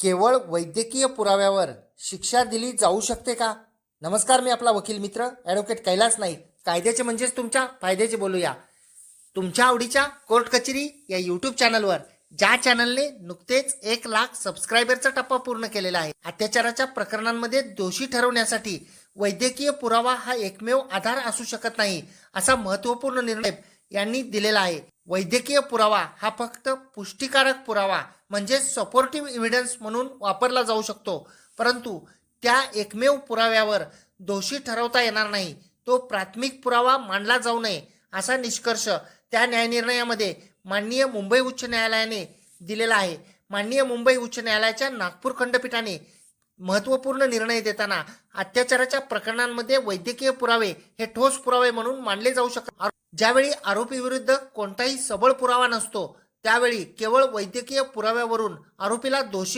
केवळ वैद्यकीय पुराव्यावर शिक्षा दिली जाऊ शकते का? नमस्कार मी आपला वकील मित्र ॲडव्होकेट कैलास नाईक. कायद्याचे म्हणजेच तुमच्या फायद्याचे बोलूया. तुमच्या आवडीच्या कोर्ट कचेरी या यूट्यूब चॅनलवर ज्या चॅनलने नुकतेच एक लाख सबस्क्रायबरचा टप्पा पूर्ण केलेला आहे. अत्याचाराच्या प्रकरणांमध्ये दोषी ठरवण्यासाठी वैद्यकीय पुरावा हा एकमेव आधार असू शकत नाही असा महत्त्वपूर्ण निर्णय यांनी दिलेला आहे. वैद्यकीय पुरावा हा फक्त पुष्टीकारक पुरावा म्हणजे सपोर्टिव्ह इव्हिडन्स म्हणून वापरला जाऊ शकतो. परंतु त्या एकमेव पुराव्यावर दोषी ठरवता येणार नाही. तो प्राथमिक पुरावा मानला जाऊ नये असा निष्कर्ष त्या न्यायनिर्णयामध्ये माननीय मुंबई उच्च न्यायालयाने दिलेला आहे. माननीय मुंबई उच्च न्यायालयाच्या नागपूर खंडपीठाने महत्त्वपूर्ण निर्णय देताना अत्याचाराच्या प्रकरणांमध्ये वैद्यकीय पुरावे हे ठोस पुरावे म्हणून मानले जाऊ शकतात. ज्यावेळी आरोपी विरुद्ध कोणताही सबळ पुरावा नसतो त्यावेळी केवळ वैद्यकीय पुराव्यावरून आरोपीला दोषी